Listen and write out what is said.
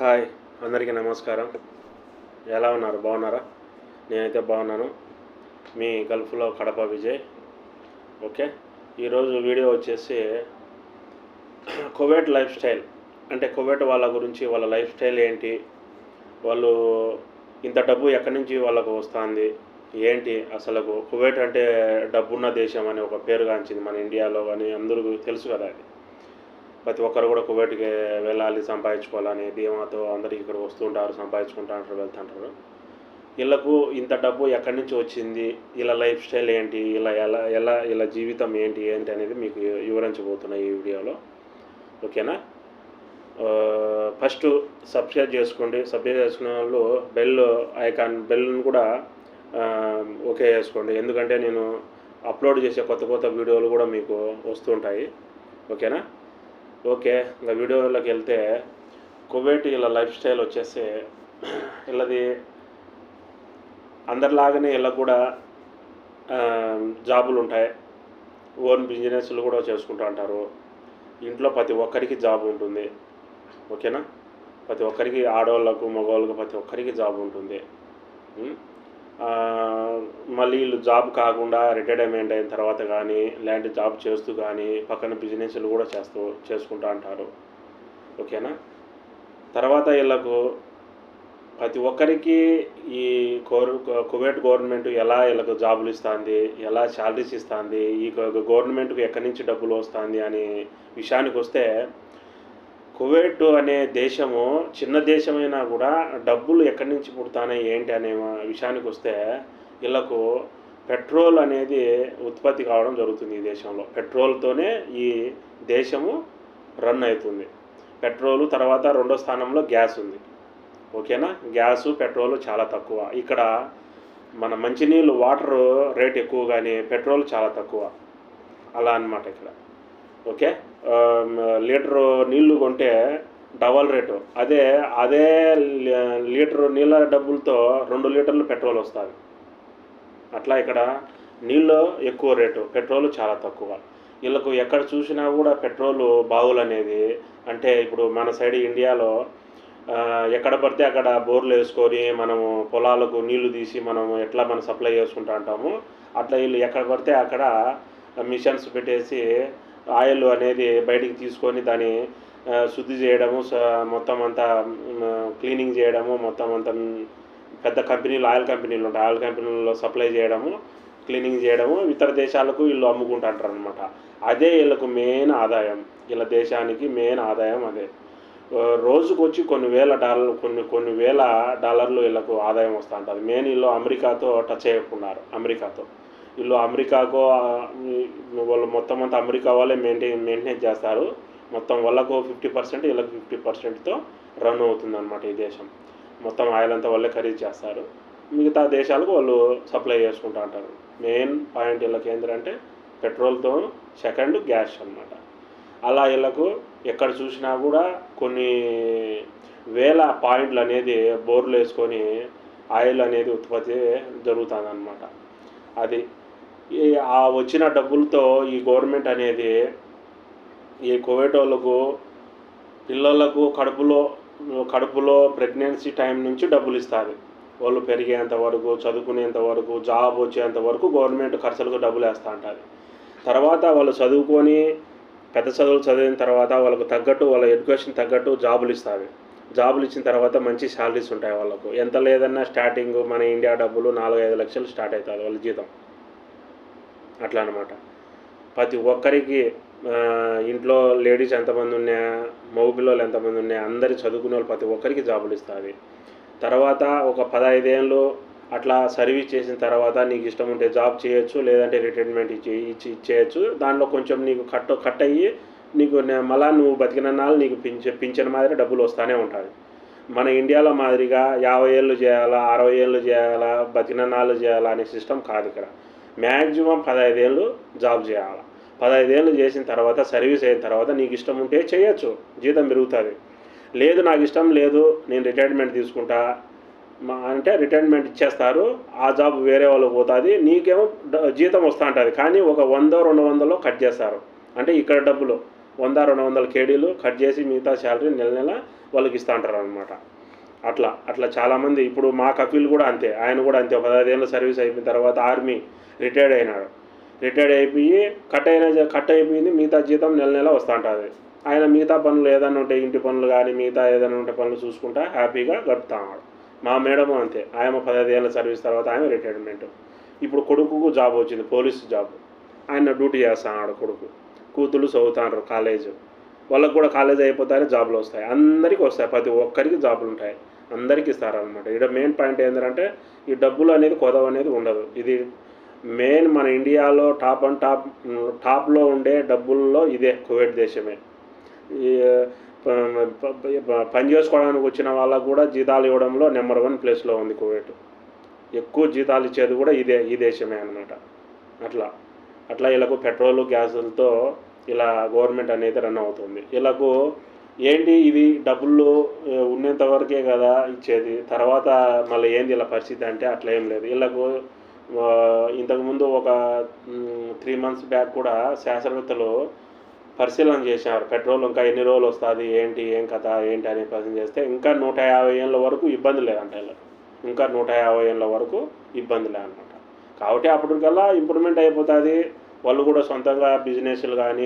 Hi అందరికీ నమస్కారం. ఎలా ఉన్నారు? బాగున్నారా? నేనైతే బాగున్నాను. మీ గల్ఫ్లో కడప విజయ్. ఓకే? ఈరోజు వీడియో వచ్చేసి కువైట్ లైఫ్ స్టైల్. అంటే కువైట్ వాళ్ళ గురించి వాళ్ళ లైఫ్ స్టైల్ ఏంటి? వాళ్ళు ఇంత డబ్బు ఎక్కడి నుంచి వాళ్ళకు వస్తుంది? ఏంటి అసలు కువైట్ అంటే డబ్బున్న దేశం అని ఒక పేరుగాంచింది మన ఇండియాలో కానీ అందరూ తెలుసు కదా అది. ప్రతి ఒక్కరు కూడా కువైట్కి వెళ్ళాలి సంపాదించుకోవాలని ధీమాతో అందరికీ ఇక్కడ వస్తుంటారు సంపాదించుకుంటారు వెళ్తుంటారు. వీళ్ళకు ఇంత డబ్బు ఎక్కడి నుంచి వచ్చింది? ఇలా లైఫ్ స్టైల్ ఏంటి? ఇలా ఎలా ఎలా ఇలా జీవితం ఏంటి? ఏంటి అనేది మీకు వివరించబోతున్నా ఈ వీడియోలో. ఓకేనా? ఫస్ట్ సబ్స్క్రైబ్ చేసుకోండి. సబ్స్క్రైబ్ చేసుకునే వాళ్ళు బెల్ ఐకాన్ బెల్ని కూడా ఓకే చేసుకోండి. ఎందుకంటే నేను అప్లోడ్ చేసే కొత్త కొత్త వీడియోలు కూడా మీకు వస్తుంటాయి ఓకేనా? ఓకే ఇంకా వీడియోలోకి వెళ్తే కువైట్ ఇలా లైఫ్ స్టైల్ వచ్చేసి వీళ్ళది అందరిలాగానే ఇలా కూడా జాబులు ఉంటాయి. ఓన్ బిజినెస్లు కూడా చేసుకుంటూ ఉంటారు. ఇంట్లో ప్రతి ఒక్కరికి జాబ్ ఉంటుంది. ఓకేనా? ప్రతి ఒక్కరికి ఆడవాళ్ళకు మగవాళ్ళకు ప్రతి ఒక్కరికి జాబ్ ఉంటుంది. మళ్ళీ వీళ్ళు జాబ్ కాకుండా రిటైర్మెంట్ అయిన తర్వాత కానీ లేదంటే జాబ్ చేస్తూ కానీ పక్కన బిజినెస్లు కూడా చేస్తూ చేసుకుంటూ అంటారు. ఓకేనా? తర్వాత వీళ్ళకు ప్రతి ఒక్కరికి ఈ కోర్ కువైట్ గవర్నమెంట్ ఎలా వీళ్ళకు జాబులు ఇస్తుంది ఎలా శాలరీస్ ఇస్తుంది ఈ గవర్నమెంట్కి ఎక్కడి నుంచి డబ్బులు వస్తుంది అనే విషయానికి వస్తే కువైట్ అనే దేశము చిన్న దేశమైనా కూడా డబ్బులు ఎక్కడి నుంచి పుడతానే ఏంటి అనే విషయానికి వస్తే వీళ్ళకు పెట్రోల్ అనేది ఉత్పత్తి కావడం జరుగుతుంది ఈ దేశంలో. పెట్రోల్తోనే ఈ దేశము రన్ అవుతుంది. పెట్రోల్ తర్వాత రెండో స్థానంలో గ్యాస్ ఉంది. ఓకేనా? గ్యాసు పెట్రోల్ చాలా తక్కువ. ఇక్కడ మన మంచినీళ్ళు వాటర్ రేట్ ఎక్కువ కానీ పెట్రోల్ చాలా తక్కువ. అలా అన్నమాట ఇక్కడ. ఓకే? లీటరు నీళ్ళు కొంటే డబల్ రేటు. అదే అదే లీటరు నీళ్ళ డబ్బులతో రెండు లీటర్లు పెట్రోల్ వస్తుంది. అట్లా ఇక్కడ నీళ్ళు ఎక్కువ రేటు పెట్రోల్ చాలా తక్కువ. వీళ్ళకు ఎక్కడ చూసినా కూడా పెట్రోల్ బావులు అనేది అంటే ఇప్పుడు మన సైడ్ ఇండియాలో ఎక్కడ పడితే అక్కడ బోర్లు వేసుకొని మనము పొలాలకు నీళ్ళు తీసి మనం ఎట్లా మనం సప్లై చేసుకుంటా ఉంటాము అట్లా వీళ్ళు ఎక్కడ పడితే అక్కడ మిషన్స్ పెట్టేసి ఆయిల్ అనేది బయటికి తీసుకొని దాన్ని శుద్ధి చేయడము స- మొత్తం అంతా క్లీనింగ్ చేయడము మొత్తం అంతా పెద్ద కంపెనీలు ఆయిల్ కంపెనీలు ఉంటాయి. ఆయిల్ కంపెనీల్లో సప్లై చేయడము క్లీనింగ్ చేయడము ఇతర దేశాలకు వీళ్ళు అమ్ముకుంటుంటారు అనమాట అదే వీళ్ళకు మెయిన్ ఆదాయం. వీళ్ళ దేశానికి మెయిన్ ఆదాయం అదే. రోజుకు వచ్చి కొన్ని వేల డాలర్లు కొన్ని కొన్ని వేల డాలర్లు వీళ్ళకు ఆదాయం వస్తూ ఉంటుంది. మెయిన్ వీళ్ళు అమెరికాతో టచ్ అయ్యకున్నారు అమెరికాతో. వీళ్ళు అమెరికాకు వాళ్ళు మొత్తం అంతా అమెరికా వాళ్ళే మెయింటైన్ మెయింటైన్ చేస్తారు. మొత్తం వాళ్ళకు ఫిఫ్టీ పర్సెంట్ వీళ్ళకి ఫిఫ్టీ పర్సెంట్తో రన్ అవుతుంది అనమాట ఈ దేశం. మొత్తం ఆయిల్ అంతా వాళ్ళే ఖరీదు చేస్తారు. మిగతా దేశాలకు వాళ్ళు సప్లై చేసుకుంటూ ఉంటారు. మెయిన్ పాయింట్ వీళ్ళకి ఏంటంటే పెట్రోల్తో సెకండ్ గ్యాస్ అన్నమాట. అలా వీళ్ళకు ఎక్కడ చూసినా కూడా కొన్ని వేల పాయింట్లు అనేది బోర్లు వేసుకొని ఆయిల్ అనేది ఉత్పత్తి జరుగుతుంది అనమాట అది ఆ వచ్చిన డబ్బులతో ఈ గవర్నమెంట్ అనేది ఈ కోవిడ్ వాళ్ళకు పిల్లలకు కడుపులో కడుపులో ప్రెగ్నెన్సీ టైం నుంచి డబ్బులు ఇస్తుంది వాళ్ళు పెరిగేంత వరకు చదువుకునేంత వరకు జాబ్ వచ్చేంత వరకు గవర్నమెంట్ ఖర్చులకు డబ్బులు వేస్తూ ఉంటుంది తర్వాత వాళ్ళు చదువుకొని పెద్ద చదువులు చదివిన తర్వాత వాళ్ళకు తగ్గట్టు వాళ్ళ ఎడ్యుకేషన్ తగ్గట్టు జాబులు ఇస్తుంది జాబులు ఇచ్చిన తర్వాత మంచి శాలరీస్ ఉంటాయి వాళ్ళకు. ఎంత లేదన్నా స్టార్టింగ్ మన ఇండియా డబ్బులు నాలుగు ఐదు లక్షలు స్టార్ట్ అవుతుంది వాళ్ళ జీతం. అట్లా అనమాట ప్రతి ఒక్కరికి ఇంట్లో లేడీస్ ఎంతమంది ఉన్నా మగ పిల్లలు ఎంతమంది ఉన్నా అందరి చదువుకునే వాళ్ళు ప్రతి ఒక్కరికి జాబులు ఇస్తుంది. తర్వాత ఒక పదహైదేళ్ళు అట్లా సర్వీస్ చేసిన తర్వాత నీకు ఇష్టం ఉంటే జాబ్ చేయొచ్చు లేదంటే రిటైర్మెంట్ ఇచ్చి ఇచ్చి ఇచ్చేయచ్చు. దాంట్లో కొంచెం నీకు కట్ కట్ అయ్యి నీకు మళ్ళా నువ్వు బతికిన నాళ్ళు నీకు పింఛ పింఛన్ మాదిరి డబ్బులు వస్తూనే ఉంటుంది మన ఇండియాలో మాదిరిగా యాభై ఏళ్ళు చేయాలా అరవై ఏళ్ళు చేయాలా బతికిన నాళ్ళు చేయాలా అనే సిస్టమ్ కాదు ఇక్కడ. మ్యాక్సిమం పదహైదేళ్ళు జాబ్ చేయాలి. పదహైదేళ్ళు చేసిన తర్వాత సర్వీస్ అయిన తర్వాత నీకు ఇష్టం ఉంటే చేయొచ్చు. జీతం పెరుగుతుంది. లేదు నాకు ఇష్టం లేదు నేను రిటైర్మెంట్ తీసుకుంటా. మా- అంటే రిటైర్మెంట్ ఇచ్చేస్తారు ఆ జాబ్ వేరే వాళ్ళకి పోతుంది నీకేమో జీతం వస్తూ ఉంటుంది కానీ ఒక వందో రెండు వందలో కట్ చేస్తారు. అంటే ఇక్కడ డబ్బులు వంద రెండు వందల కేడీలు కట్ చేసి మిగతా శాలరీ నెల నెల వాళ్ళకి ఇస్తూ ఉంటారు అనమాట అట్లా అట్లా చాలామంది ఇప్పుడు మా కపిల్ కూడా అంతే. ఆయన కూడా అంతే. పదహైదేళ్ళు సర్వీస్ అయిపోయిన తర్వాత ఆర్మీ రిటైర్డ్ అయినాడు. రిటైర్డ్ అయిపోయి కట్ అయిన కట్ అయిపోయింది మిగతా జీతం నెల నెల వస్తూ ఉంటుంది ఆయన మిగతా పనులు ఏదైనా ఉంటే ఇంటి పనులు కానీ మిగతా ఏదైనా ఉంటే పనులు చూసుకుంటా హ్యాపీగా గడుపుతా ఉన్నాడు. మా మేడము అంతే. ఆయన పదహైదు ఏళ్ళ సర్వీస్ తర్వాత ఆయన రిటైర్మెంట్. ఇప్పుడు కొడుకుకు జాబ్ వచ్చింది పోలీస్ జాబ్. ఆయన డ్యూటీ చేస్తున్నాడు కొడుకు. కూతుళ్ళు చదువుతున్నారు కాలేజ్. వాళ్ళకు కూడా కాలేజ్ అయిపోతానే జాబులు వస్తాయి. అందరికీ వస్తాయి. ప్రతి ఒక్కరికి జాబులు ఉంటాయి. అందరికీ ఇస్తారనమాట ఇక్కడ మెయిన్ పాయింట్ ఏంటంటే ఈ డబ్బులు అనేది కొదవ అనేది ఉండదు. ఇది మెయిన్ మన ఇండియాలో టాప్ అండ్ టాప్ టాప్లో ఉండే డబ్బుల్లో ఇదే కువైట్ దేశమే. ఈ పని చేసుకోవడానికి వచ్చిన వాళ్ళకు కూడా జీతాలు ఇవ్వడంలో నెంబర్ వన్ ప్లేస్లో ఉంది కువైట్. ఎక్కువ జీతాలు ఇచ్చేది కూడా ఇదే ఈ దేశమే అనమాట అట్లా. అట్లా వీళ్ళకు పెట్రోల్ గ్యాసులతో ఇలా గవర్నమెంట్ అనేది రన్ అవుతుంది. వీళ్ళకు ఏంటి ఇది డబ్బులు ఉన్నంత వరకే కదా ఇచ్చేది. తర్వాత మళ్ళీ ఏంది ఇలా పరిస్థితి అంటే అట్లా ఏం లేదు. వీళ్ళకు ఇంతకుముందు ఒక త్రీ మంత్స్ బ్యాక్ కూడా శాస్త్రవేత్తలు పరిశీలన చేశారు. పెట్రోల్ ఇంకా ఎన్ని రోజులు వస్తుంది ఏంటి ఏం కథ ఏంటి అని పరిశీలన చేస్తే ఇంకా నూట యాభై ఏళ్ళ వరకు ఇబ్బంది లేదంట ఇంకా నూట యాభై ఏళ్ళ వరకు ఇబ్బంది లేదనమాట కాబట్టి అప్పటికల్లా ఇంప్రూవ్మెంట్ అయిపోతుంది. వాళ్ళు కూడా సొంతంగా బిజినెస్లు కానీ